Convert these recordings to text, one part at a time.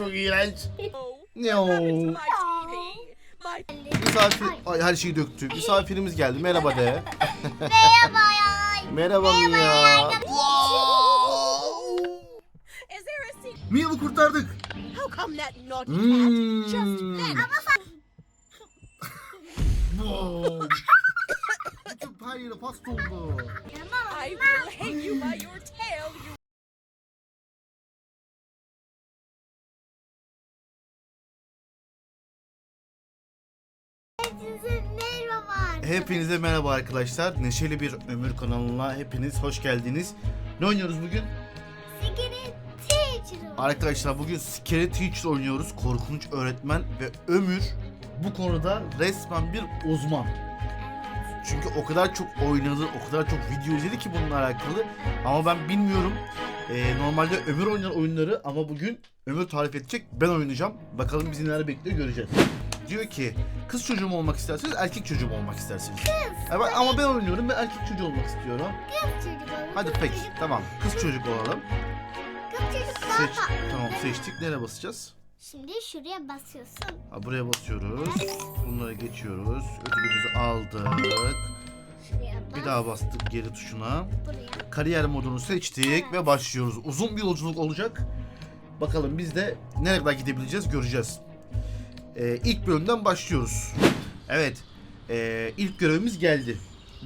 Çok iğrenç. Oh, Ne o? my TV. My Misafir... Ay her şeyi döktü. Misafirimiz geldi. Merhaba de. Merhaba ya. Merhaba Mia. Wow. Is there a secret? Mia'mı kurtardık. How come that naughty Hmm. Bütün her yere pasta oldu. I will hang Hepinize merhaba arkadaşlar. Neşeli bir ömür kanalına hepiniz hoş geldiniz. Ne oynuyoruz bugün? Sigara teacher'ım. Arkadaşlar bugün Scary Teacher oynuyoruz. Korkunç öğretmen ve Ömür bu konuda resmen bir uzman. Çünkü o kadar çok oynadı, o kadar çok video izledi ki bununla alakalı. Ama ben bilmiyorum. Ee, normalde Ömür oynar oyunları ama bugün Ömür tarif edecek. Ben oynayacağım. Bakalım bizi neler bekliyor göreceğiz. Diyor ki kız çocuğu mu olmak istersiniz, erkek çocuğu mu olmak istersiniz? Ama, ama ben oynuyorum, ben erkek çocuğu olmak istiyorum. Kız çocuk olur. Hadi kız peki, tamam. Kız çocuk olalım. Kız çocuk daha Seç, tatlı. tamam seçtik. Nereye basacağız? Şimdi şuraya basıyorsun. Ha, buraya basıyoruz. Bunları geçiyoruz. Ödülümüzü aldık. Bir daha bastık geri tuşuna. Buraya. Kariyer modunu seçtik ve başlıyoruz. Uzun bir yolculuk olacak. Bakalım biz de nereye kadar gidebileceğiz göreceğiz. Ee, ilk bölümden başlıyoruz. Evet. Ee, ilk görevimiz geldi.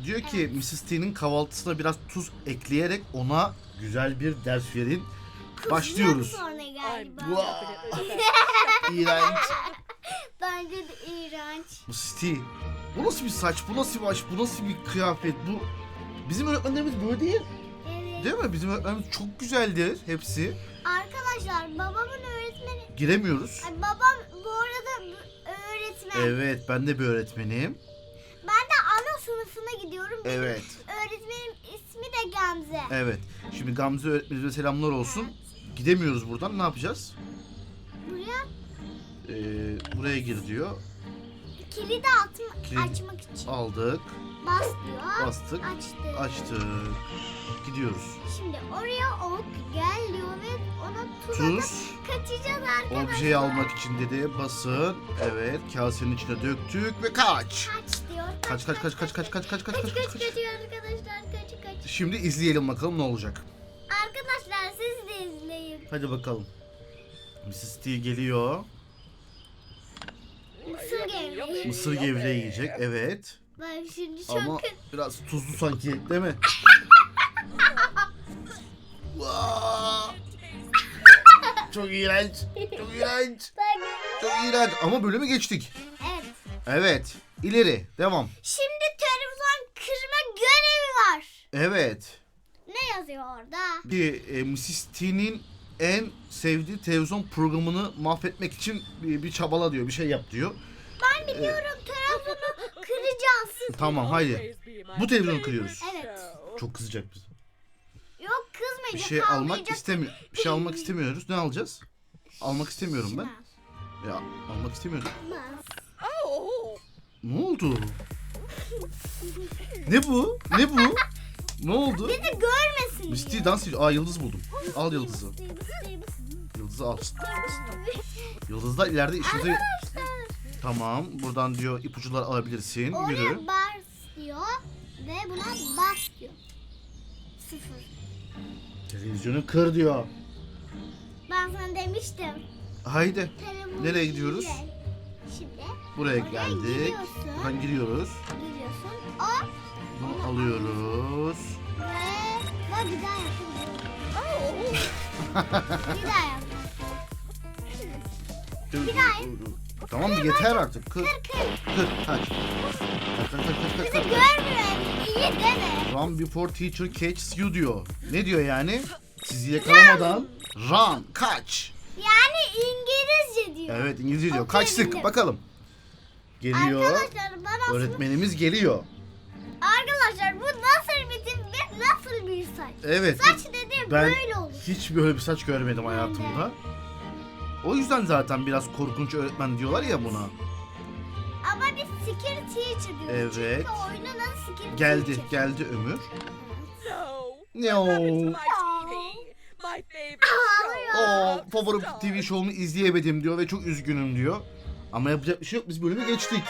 Diyor ki Mrs. T'nin kahvaltısına biraz tuz ekleyerek ona güzel bir ders verin. Başlıyoruz. Sonra galiba. İğrenç. Bence de iğrenç. Mrs. T. Bu nasıl bir saç, bu nasıl bir baş, bu nasıl bir kıyafet, bu... Bizim öğretmenlerimiz böyle değil. Evet. Değil mi? Bizim öğretmenlerimiz çok güzeldir hepsi. Arkadaşlar babamın öğretmeni. Giremiyoruz. Ay, babam Evet, ben de bir öğretmenim. Ben de ana sınıfına gidiyorum. Benim Evet, Öğretmenim ismi de Gamze. evet. Şimdi Gamze öğretmenimize selamlar olsun. Gidemiyoruz buradan. Ne yapacağız? Buraya Ee, buraya gir diyor. kilidi atma, Kilit- açmak için. Aldık, Bas diyor. bastık, Açtı. açtık. Gidiyoruz. Şimdi oraya ok gel diyor ve ona tuz, atıp kaçacağız arkadaşlar. Objeyi almak için dedi. Basın. Evet, kasenin içine döktük ve kaç. Kaç diyor. Kaç kaç kaç kaç kaç kaç kaç kaç Kaç kaç kaç kaç. kaçıyor arkadaşlar kaç kaç. Şimdi izleyelim bakalım ne olacak. Arkadaşlar siz de izleyin. Hadi bakalım. Mrs. T geliyor. Mısır gevreği. Mısır gevreği yiyecek. Evet. Ben şimdi çok Ama kötü. biraz tuzlu sanki değil mi? Çok iğrenç. Çok iğrenç. Çok iğrenç. Ama bölümü geçtik. Evet. Evet. İleri. Devam. Şimdi televizyon kırma görevi var. Evet. Ne yazıyor orada? Bir e, Mrs. T'nin en sevdiği televizyon programını mahvetmek için bir, bir çabala diyor. Bir şey yap diyor. Ben biliyorum. Tamam haydi. Bu televizyonu kırıyoruz. Evet. Çok kızacak bize. Yok kızmayacak. Bir şey almak ağlayacak. Bir şey almak istemiyoruz. Ne alacağız? Almak istemiyorum ben. Ya almak istemiyorum. Ne oldu? Ne bu? Ne bu? Ne oldu? Bizi görmesin Misty diye. dans ediyor. Aa yıldız buldum. Al yıldızı. Yıldızı al. Yıldız da ileride işimize... Arkadaşlar Tamam. Buradan diyor ipuçlar alabilirsin. Yürü. oraya bas diyor ve buna bas diyor. Sıfır. Televizyonu kır diyor. Ben sana demiştim. Haydi. Telefonu Nereye gidiyoruz? Şimdi Buraya Oraya geldik. giriyorsun. Buradan giriyoruz. giriyorsun. O Bunu alıyoruz. ve bir daha oh. Bir daha yap. Dur, Bir daha. Tamam mı? Yeter artık. Kır. Kır. Kaç. Kır kır kır kır kır. Bizi kır. görmüyor. İyi deme. Run before teacher catches you diyor. Ne diyor yani? Sizi yakalamadan run, kaç. Yani İngilizce diyor. Evet İngilizce diyor. Kaçtık bakalım. Geliyor. Arkadaşlar bana Öğretmenimiz geliyor. Arkadaşlar bu nasıl bir ve nasıl bir saç? Evet. Saç dediğim Ben böyle olur. hiç böyle bir saç görmedim hayatımda. O yüzden zaten biraz korkunç öğretmen diyorlar ya buna. Ama biz skill teacher diyoruz. Evet. Çünkü oyunun adı skill Geldi, teacher. geldi Ömür. No. To o? favori TV şovunu izleyemedim diyor ve çok üzgünüm diyor. Ama yapacak bir şey yok biz bölümü geçtik.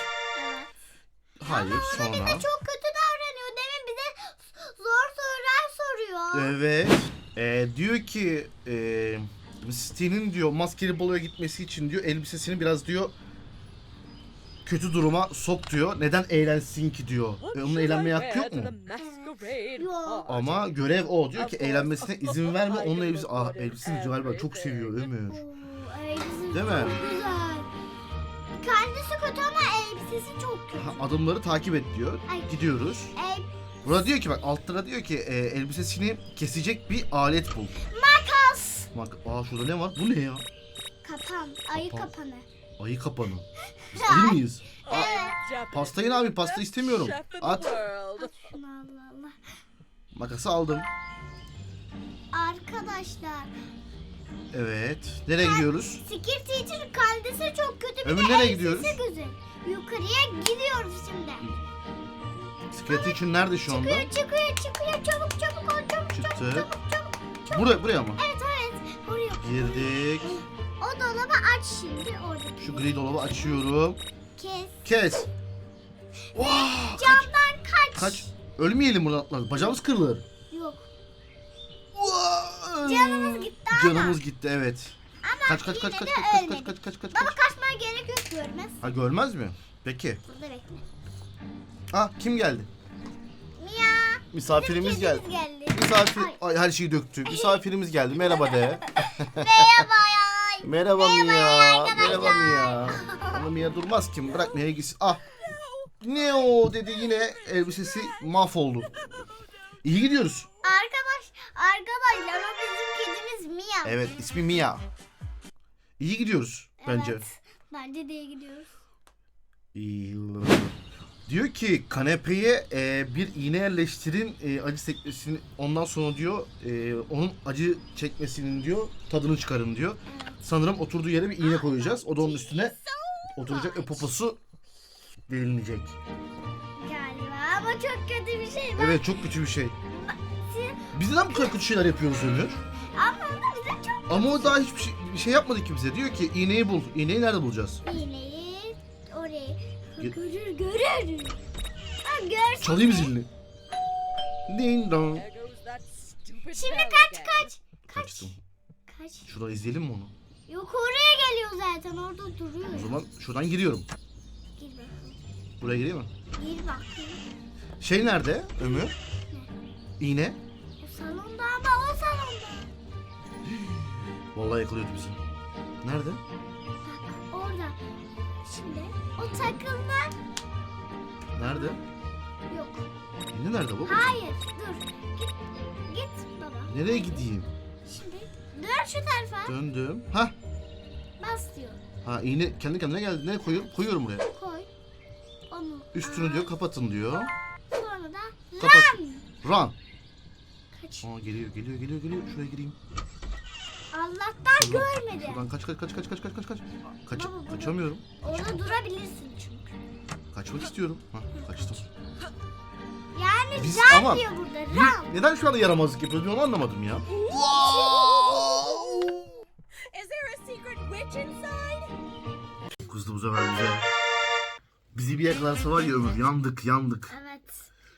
Hayır sonra. Bize çok kötü davranıyor. Demin bize zor sorular soruyor. Evet. Ee, diyor ki e, Steve'nin diyor maskeli baloya gitmesi için diyor elbisesini biraz diyor kötü duruma sok diyor. Neden eğlensin ki diyor. E, onun eğlenmeye hakkı yok mu? Ama görev o. Diyor ki eğlenmesine izin verme. Onun elbise... Ah elbisesini galiba çok seviyor Ömür. Değil mi? Kendisi kötü ama elbisesi çok kötü. Ha, Adımları takip et diyor. Ay. Gidiyoruz. Burada diyor ki bak altta diyor ki e, elbisesini kesecek bir alet bul. Makas. Bak aa şurada ne var? Bu ne ya? Kapan. Ayı Kapan. kapanı. Ayı kapanı. Biz ayı mıyız? Evet. Pastayı ne abi? Pasta istemiyorum. At. Şunu Allah Allah. Makası aldım. Arkadaşlar. Evet. Nereye gidiyoruz? Skir Teacher kaldesi çok kötü. Bir Ömür, nereye gidiyoruz? güzel. Yukarıya gidiyoruz şimdi. Skeleti için nerede şu anda? Çıkıyor çıkıyor çıkıyor. Çabuk çabuk ol çabuk Çıktık. çabuk çabuk çabuk. Buraya, buraya mı? Evet evet. Girdik. O dolabı aç şimdi orada. Şu gri dolabı açıyorum. Kes. Kes. Vah! Camdan kaç. Kaç. Ölmeyelim buradan atlar. Bacağımız kırılır. Yok. Vah! Canımız gitti ama. Canımız gitti evet. Ama Kaç kaç kaç yine kaç de kaç kaç ölmedik. kaç kaç kaç Baba kaç. kaçmaya gerek yok görmez. Ha görmez mi? Peki. Burada bekle. Ha kim geldi? Mia. Misafirimiz geldi. Kedimiz geldi. Misafir Ay. Ay, her şeyi döktü. Misafirimiz geldi. Merhaba de. Merhaba ya. Merhaba Mia. arkadaşlar. Merhaba Mia. Ama Mia durmaz ki. Bırak Mia'ya gitsin. Ah. Ne o dedi yine elbisesi mahvoldu. İyi gidiyoruz. Arkadaş, arkadaşlar o bizim kedimiz Mia. Evet ismi Mia. İyi gidiyoruz bence. Evet. Bence de iyi gidiyoruz. İyi. Diyor ki kanepeye e, bir iğne yerleştirin e, acı çekmesini ondan sonra diyor e, onun acı çekmesinin diyor tadını çıkarın diyor. Sanırım oturduğu yere bir iğne koyacağız. O da onun üstüne oturacak ve poposu delinecek. Galiba ama çok kötü bir şey. Bak, Evet çok kötü bir şey. Biz neden bu kadar kötü şeyler yapıyoruz Ömür? Ama o da bize çok Ama o daha hiçbir şey, bir şey yapmadı ki bize. Diyor ki iğneyi bul. İğneyi nerede bulacağız? iğneyi görür görür. Ha görsün. Çalayım zilini. Ding dong. Şimdi kaç kaç. Kaçtım. Kaç. Şuradan izleyelim mi onu? Yok oraya geliyor zaten orada duruyor. O zaman şuradan giriyorum. Gir bakalım. Buraya gireyim mi? Gir bakayım. Şey nerede Ömür? İğne. O salonda ama o salonda. Vallahi yakalıyordu bizi. Nerede? Bak orada. Şimdi o takılma Nerede? yok. İğne nerede baba? Hayır dur. Git, git baba. Nereye gideyim? Şimdi dön şu tarafa. Döndüm. Hah. Bas diyor. Ha iğne kendi kendine geldi. Nereye koyuyorum? Koyuyorum buraya. Koy. Onu. Üstünü diyor kapatın diyor. Sonra da Kapat. run. Run. Kaç. Aa geliyor geliyor geliyor geliyor. Şuraya gireyim. Allah'tan Şuradan, görmedi. şuradan kaç kaç kaç kaç kaç kaç kaç kaç. Kaç Baba, kaçamıyorum. Orada durabilirsin çünkü. Kaçmak istiyorum. Ha kaçtım. Yani Biz ama- diyor burada. Run. neden şu anda yaramazlık yapıyoruz? Onu anlamadım ya. Is there a secret witch inside? Kızdı bu sefer bize. Bizi bir yakalarsa var ya ömür yandık yandık. Evet.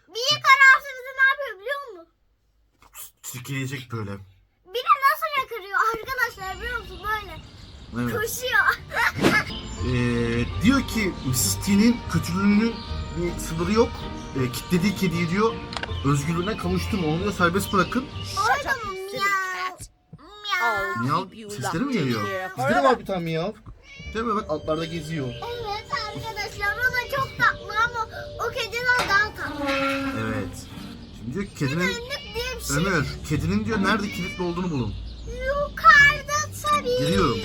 Bir kararsa bizi ne yapıyor biliyor musun? Sikileyecek böyle. Bir de nasıl yakarıyor arkadaşlar biliyor musun böyle? Evet. Koşuyor. Ee, diyor ki Mrs. T'nin kötülüğünün bir sınırı yok. Ee, kitlediği kediyi diyor özgürlüğüne kavuştun. Onu diyor serbest bırakın. Orada mı miyav? Miyav. Sesleri mi geliyor? Bizde de var bir tane miyav. Değil mi? Bak altlarda geziyor. Evet arkadaşlar o da çok tatlı ama o kediden daha tatlı. Evet. Şimdi diyor ki kedinin... Önlük diye bir şey. Ömür, kedinin diyor nerede kilitli olduğunu bulun. Yukarıda tabii. Giriyorum.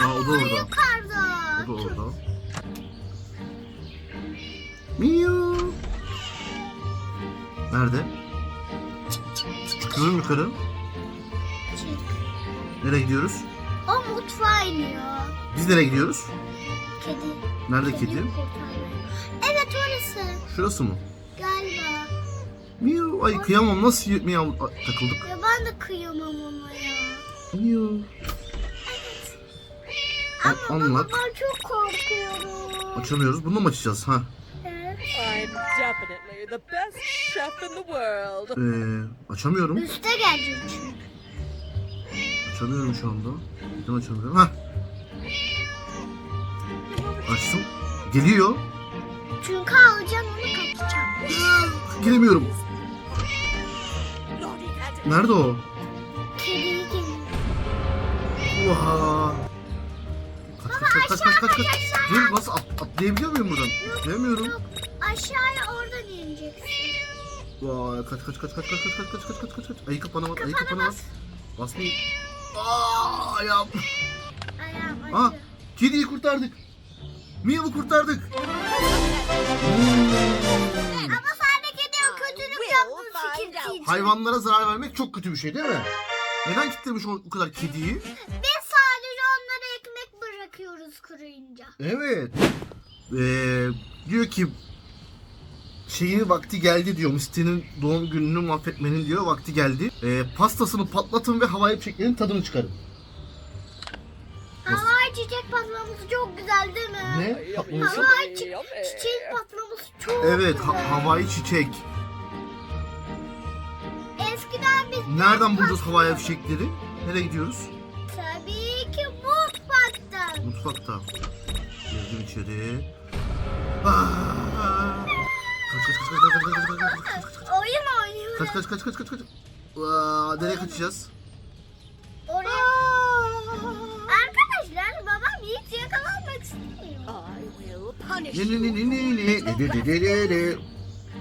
Aa o da orada. Yukarıda. O da orada. Miyav. Nerede? Çıkıyorum yukarı. Nereye gidiyoruz? O mutfağa iniyor. Biz nereye gidiyoruz? Kedi. Nerede kedi? kurtarmaya. Evet orası. Şurası mı? Galiba. Miyav. Ay kıyamam nasıl miyav takıldık. Ya ben de kıyamam ona ya. İniyor. An- anlat. Ben çok korkuyorum. Açamıyoruz. Bunu mu açacağız? Ha. Evet. I'm definitely the best chef in the world. Ee, açamıyorum. Üste gelecek çünkü. Açamıyorum şu anda. Neden açamıyorum? Ha. Açtım. Geliyor. Çünkü alacaksın onu kaçacağım. Giremiyorum. Nerede o? Geliyor. Oha. Kaç kaç kaç kaç kaç kaç kaç. Dur nasıl at, atlayabiliyor muyum buradan? Atlayamıyorum. Yok aşağıya oradan ineceksin. Vay kaç kaç kaç kaç kaç kaç kaç kaç kaç kaç kaç. Ayı kapana bas, ayı kapana bas. bas. Basmayın. Aa ayağım. Ayağım Aa acıyor. kediyi kurtardık. Mia'yı kurtardık. Ama sadece kötülük will yaptın find out. fikir Hayvanlara zarar vermek çok kötü bir şey değil mi? Neden kilitlemiş o, o kadar kediyi? Biz sadece onlara ekmek bırakıyoruz kuruyunca. Evet. Ee, diyor ki şeyin vakti geldi diyor. Misty'nin doğum gününü mahvetmenin diyor vakti geldi. Ee, pastasını patlatın ve havai fişeklerin tadını çıkarın. Nasıl? Havai çiçek patlaması çok güzel değil mi? Ne? Patlaması? Havai çi- çiçek patlaması çok Evet, güzel. ha- havai çiçek. Eskiden biz Nereden bulacağız havai fişekleri? Nereye gidiyoruz? tabii ki mutfaktan. Mutfakta. Girdim içeri. Ah! Kaç kaç kaç kaç kaç kaç kaç kaç kaç kaç kaç Oyun oynuyoruz. kaç kaç kaç kaç kaç kaç Aa, nereye kaçacağız? Oraya. Arkadaşlar babam hiç yakalanmak istemiyor. I will punish Ne ne you. ne ne ne ne ne ne ne ne ne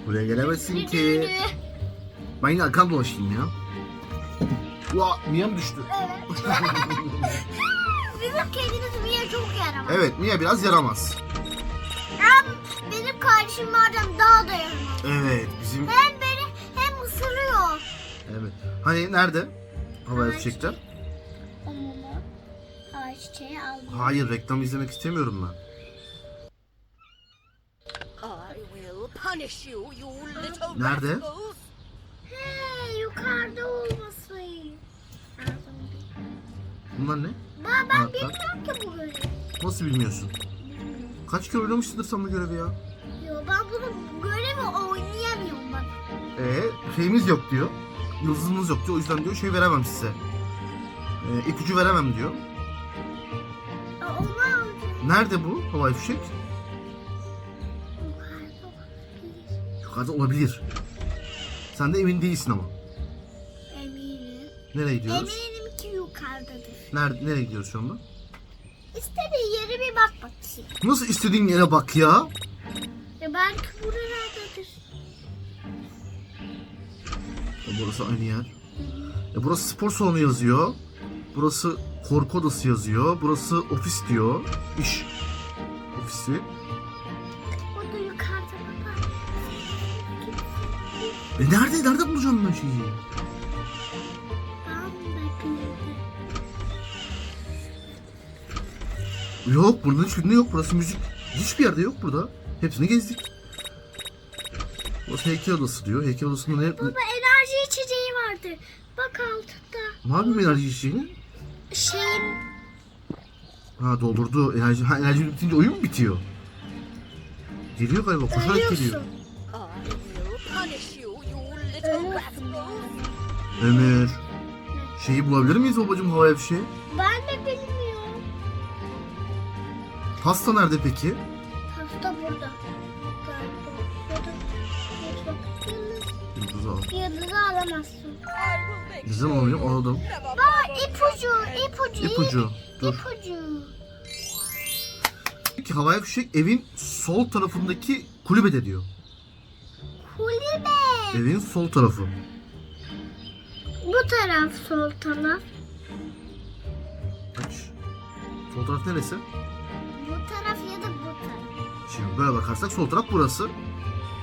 Buraya gelemezsin ki. Ben yine arkam dolaşayım ya. Ua, Mia mı düştü? Evet. Bizim kedimiz Mia çok yaramaz. Evet Mia biraz yaramaz. Hem benim kardeşim vardan daha da yaramaz. Evet bizim Hem beni hem ısırıyor. evet. Hani nerede? Havai fişekler. O mumu. Havai çiçeği aldım. Hayır reklam izlemek istemiyorum ben. I will punish you, you little Nerede? rascals. He yukarıda olmasın. Bunlar ne? Ben, ben bilmiyorum ki bu görevi. Nasıl bilmiyorsun? Kaç kere oynamışsındır sen bu görevi ya? Yo, ben bunu bu görevi oynayamıyorum bak. Ee, şeyimiz yok diyor. Yıldızımız yok diyor. O yüzden diyor şey veremem size. Ee, ipucu veremem diyor. Aa, alacağım. Nerede bu havai fişek? Yukarıda olabilir. Sen de emin değilsin ama. Eminim. Nereye gidiyoruz? Eminim. Nerede, nereye gidiyoruz şu anda? İstediği yere bir bak bakayım. Nasıl istediğin yere bak ya. Ya belki buralardadır. Ya Burası aynı yer. Ya burası spor salonu yazıyor. Burası korku odası yazıyor. Burası ofis diyor. İş ofisi. O da yukarıda baba. E nerede? Nerede bulacağım ben şeyi? Yok burada hiçbirinde yok. Burası müzik. Hiçbir yerde yok burada. Hepsini gezdik. Burası heykel odası diyor. Heykel odasında ne, Baba enerji içeceği vardı. Bak altında. ne yapayım enerji içeceğini? Şeyin Ha doldurdu. Enerji, ha, enerji bitince oyun mu bitiyor? Geliyor galiba. Koşarak geliyor. Ömür. Şeyi bulabilir miyiz babacığım havaya bir şey? Ben de. Pasta nerede peki? Hasta burada. Yıldızı al. Yıldızı alamazsın. Sure oluyor, you aldım. bother ipucu, ipucu. İpucu. Dur. İpucu. Havai fişek evin sol tarafındaki kulübede diyor. Kulübe. Evin sol tarafı. Bu taraf sol taraf. Aç. Sol taraf neresi? Böyle bakarsak sol taraf burası.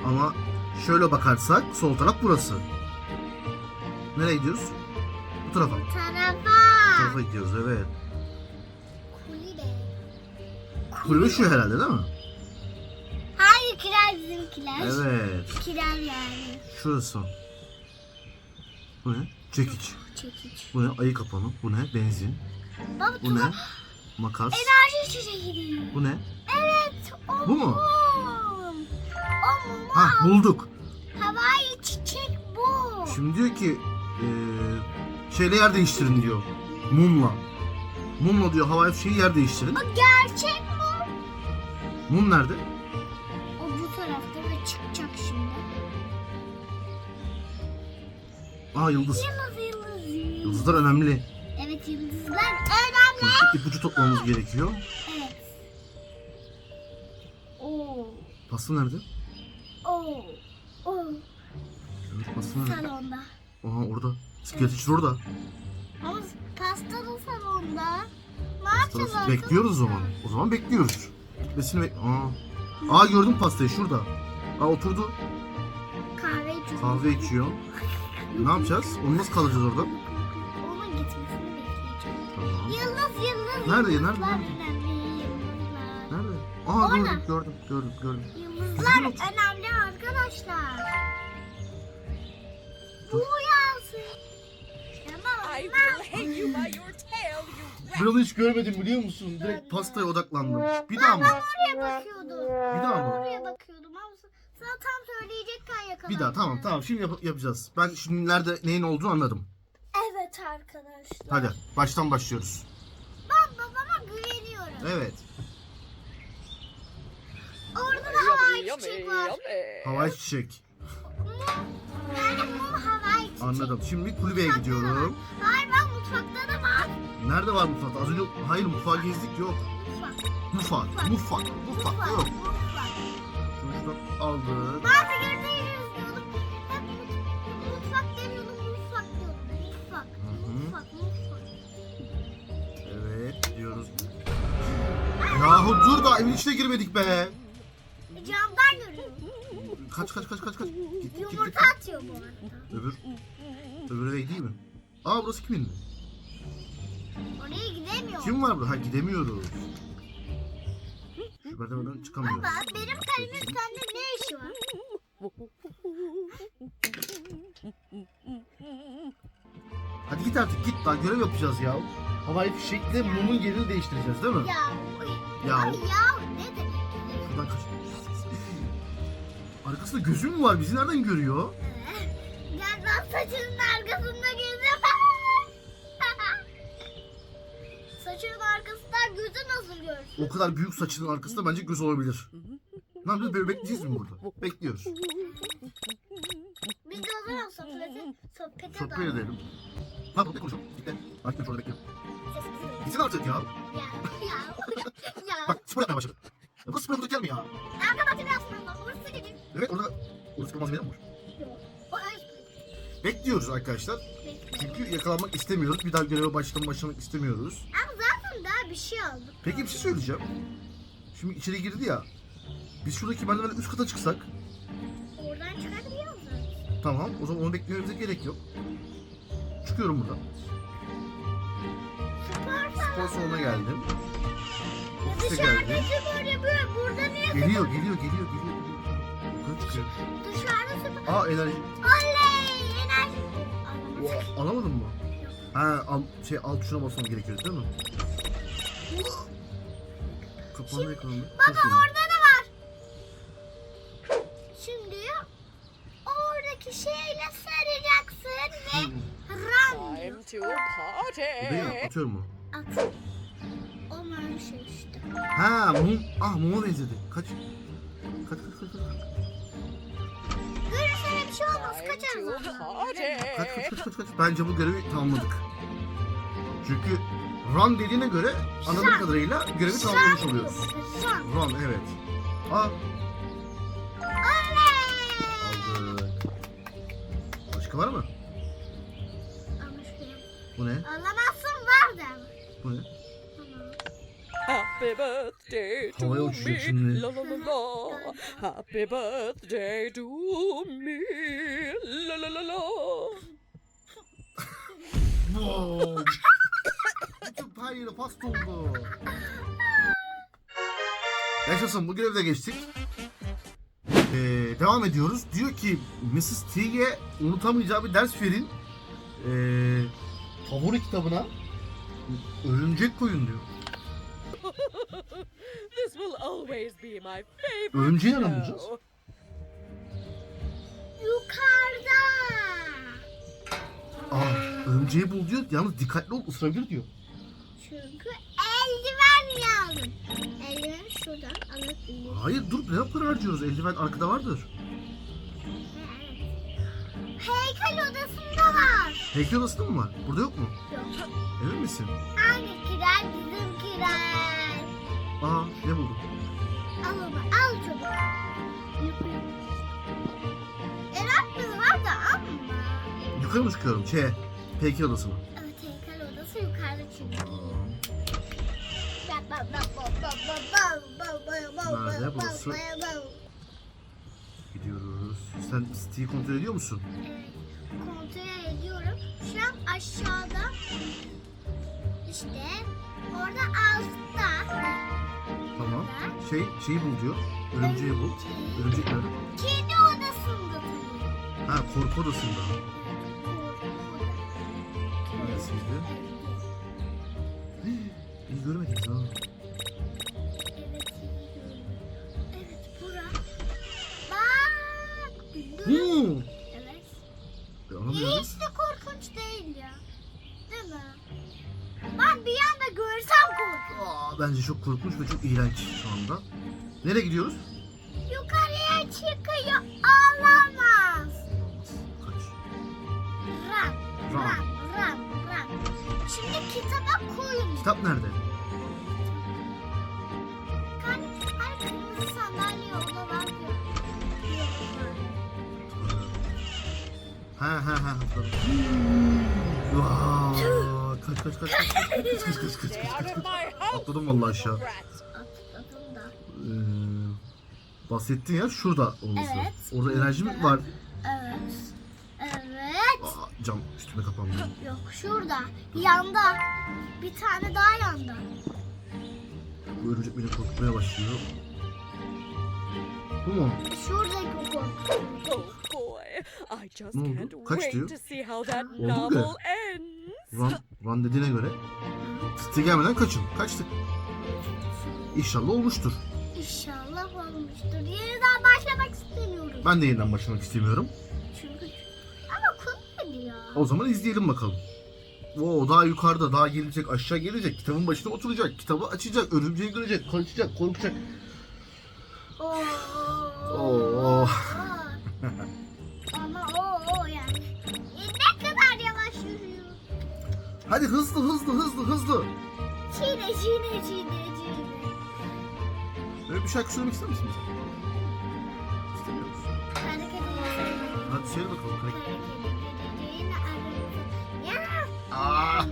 Ama şöyle bakarsak sol taraf burası. Nereye gidiyoruz? Bu tarafa. Bu Bu tarafa. tarafa gidiyoruz evet. Kulübe. Kulübe şu herhalde değil mi? Hayır kiler bizimkiler. Evet. Kiler yani. Şurası. Bu ne? Çekiç. çekiç. Bu ne? Ayı kapanı. Bu ne? Benzin. Baba Bu ne? Makas. enerji içeceği. Bu ne? Evet. O Bu mu? mum. O mum. Ha bulduk. Havai çiçek bu. Şimdi diyor ki eee şeyle yer değiştirin diyor. Mumla. Mumla diyor havai fişeği yer değiştirin. O gerçek mum. Mum nerede? O bu tarafta ve çıkacak şimdi. Aa yıldız. Yıldız yıldız. yıldız. Yıldızlar önemli. Evet. Çünkü ipucu toplamamız gerekiyor. Evet. Oo. Pasta nerede? Oo. Oo. Evet pasta nerede? Salonda. Aha orada. Skeleton orada. Ama pasta da salonda. Ne yapacağız nasıl? Bekliyoruz o zaman. O zaman bekliyoruz. Gitmesini bek... Aa. Aa gördüm pastayı şurada. Aa oturdu. Kahve içiyoruz. Kahve içiyor. Ne yapacağız? Onu nasıl kalacağız orada? Nerede, nerede, nerede? Nerede? Aa Orada. gördüm gördüm gördüm gördüm. Yıldızlar önemli arkadaşlar. Bu yansın. I will hang you by your tail, you rat. Buralı hiç görmedim biliyor musun? Direkt pastaya odaklandım. Bir daha mı? Oraya bakıyordum. Bir daha mı? Oraya bakıyordum ama sana tam söyleyecekken yakaladım. Bir daha tamam tamam şimdi yap- yapacağız. Ben şimdi nerede neyin olduğunu anladım. Evet arkadaşlar. Hadi baştan başlıyoruz. Evet. Orada da havai çiçek var. Havai çiçek. Yani mum havai çiçek. Anladım. Şimdi kulübeye gidiyorum. Hayır ben mutfakta da var. Nerede var mutfak? Az önce hayır mutfağı gezdik yok. Mutfak. Mutfak. Mutfak. Mutfakta yok. Mutfak. Şunu şuradan aldık. Ben figürde Yahu dur da evin içine girmedik be. E, Camdan görüyorum. Kaç kaç kaç kaç kaç. Gittik gittik. Yumurta atıyor bu arada. Öbür. Öbür eve değil mi? Aa burası kimin? Oraya gidemiyor. Kim var burada? Ha gidemiyoruz. Şu merdivenden çıkamıyoruz. Baba benim kalemin sende ne işi var? Hadi git artık git daha görev yapacağız ya. Havai fişekle mumun yerini değiştireceğiz değil mi? Ya. Ya. Ay ya ne demek? Şuradan kaç. Arkasında gözü mü var? Bizi nereden görüyor? Gel ben saçının arkasında gözüm. saçının arkasından gözü nasıl görsün? O kadar büyük saçının arkasında bence göz olabilir. Ne yapacağız? Böyle bekleyeceğiz mi burada? Bekliyoruz. Biz de o zaman sohbete, sohbete Sohbet dalalım. edelim. Ha burada konuşalım. Git Artık şurada bekliyorum. Sessiz. Gitsin artık ya. Ya, ya, spor yapmaya başladı. Ya bu spor yapacak yer mi ya? Arka bahçede aslında orası gibi. Evet orada orada spor malzemeleri mi var? O ön Bekliyoruz arkadaşlar. Çünkü yakalanmak istemiyoruz. Bir daha göreve baştan başlamak istemiyoruz. Ama zaten daha bir şey aldık. Peki bir şey söyleyeceğim. Şimdi içeri girdi ya. Biz şuradaki merdivenden üst kata çıksak. Oradan çıkabiliyor musun? Tamam. O zaman onu beklememize gerek yok. Çıkıyorum buradan. Spor Spor salonuna geldim. Ofise Dışarıda geldim. spor yapıyor. Burada niye Geliyor, geliyor, geliyor, geliyor. Yukarı çıkıyor. dışarıda spor? Aa enerji. Oley! Enerji. Anlamadım. O, alamadın mı? Ha, al, şey alt tuşuna basmam gerekiyor değil mi? Kapanma ekranı. Baba orada da var. Şimdi oradaki şeyle saracaksın ve run Time to party. Buraya atıyorum mu? at. Onların şey. Ha mum. Ah muma benzedi. Kaç. Kaç kaç kaç kaç. Görürsen bir şey olmaz. Kaçarız. Kaç kaç kaç kaç kaç. Bence bu görevi tamamladık. Çünkü run dediğine göre anladığım kadarıyla görevi tamamlamış oluyoruz. Run. Evet. Aa Oley! aldık. Başka var mı? Bu ne? Alamazsın var da. Bu ne? Happy birthday to Havaya me. şimdi. La la la la. Happy birthday to me. La la la la. Boom. Bütün payıyla pasta oldu. Yaşasın bu görevi de geçtik. Ee, devam ediyoruz. Diyor ki Mrs. Tig'e unutamayacağı bir ders verin. Ee, favori kitabına örümcek koyun diyor. This will always be my favorite show. bulacağız? Yukarıda. Aa, örümceği bul diyor. Yalnız dikkatli ol ısırabilir diyor. Çünkü eldiven lazım. Eldiveni şuradan alabiliriz. Hayır dur ne para harcıyoruz? Eldiven arkada vardır. Heykel odasında var. Heykel odasında mı var? Burada yok mu? Yok. Emin misin? Hangikiler bizimkiler. Aa ne buldum? Al onu al çabuk. Erasmus var da ama. Yukarı mı çıkıyorum? Şey, heykel odasına. Evet heykel odası yukarıda çünkü. Nerede burası? Gidiyoruz. Sen siteyi kontrol ediyor musun? Evet, kontrol ediyorum. Şu an aşağıda işte orada altta Tamam. Şey, şeyi bul diyor. Örümceği bul. Örümcek nerede? kedi odasında tabii. Ha korku odasında. Neresiydi? İyi görmedik ha. Evet, bura. Bak. Hmm. Evet. E, Anlamıyorum. Hiç bence çok korkunç ve çok iğrenç şu anda. Nereye gidiyoruz? Yukarıya çıkıyor. Olamaz. Kaç. Ram, Ram. ram, ram, ram. Şimdi kitaba koyun. Kitap nerede? Hani, hani kırmızı sandalye orada var ya. Ha ha ha. hatırladım. Kaç kaç kaç kaç kaç kaç kaç kaç kaç kaç kaç Atladım vallahi aşağı. Atladım da. Ee, bahsettiğin yer şurada olması Evet. Orada enerji mi var? Evet. Evet. Aa, cam üstüme kapandı. Yok şurada. Yanda. Bir tane daha yanda. Bu örümcek beni korkutmaya başlıyor. Bu mu? Şuradaki korku. Oh boy, I just Ne oldu? can't Kaç wait diyor? to see how that Oldu mu? novel ends. Run, run dediğine göre. Site gelmeden kaçın. Kaçtık. İnşallah olmuştur. İnşallah olmuştur. Yeniden başlamak istemiyorum. Ben de yeniden başlamak istemiyorum. Çünkü ama komedi ya. O zaman izleyelim bakalım. Oo daha yukarıda daha gelecek aşağı gelecek kitabın başına oturacak kitabı açacak örümceği görecek kaçacak korkacak Oo. Oo. Hadi hızlı hızlı hızlı hızlı Çiğne çiğne çiğne çiğne. Böyle bir şarkı söylemek ister misin bize? İstemiyor musun? Hareket ediyor. Hadi söyle bakalım. Hadi. Hareket. Ya. Aa!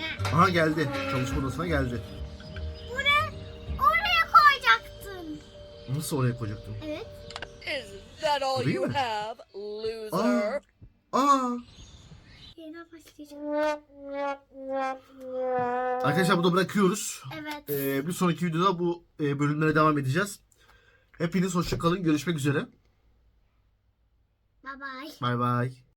Ya. Aha geldi. Çalışma odasına geldi. Buraya, oraya koyacaktın. Nasıl oraya koyacaktım? Evet. Is that all Değil you mi? have, loser? Aa! Yeniden başlayacağım. Arkadaşlar burada bırakıyoruz. Evet. Ee, bir sonraki videoda bu e, bölümlere devam edeceğiz. Hepiniz hoşça kalın. Görüşmek üzere. Bye bye. Bay bay.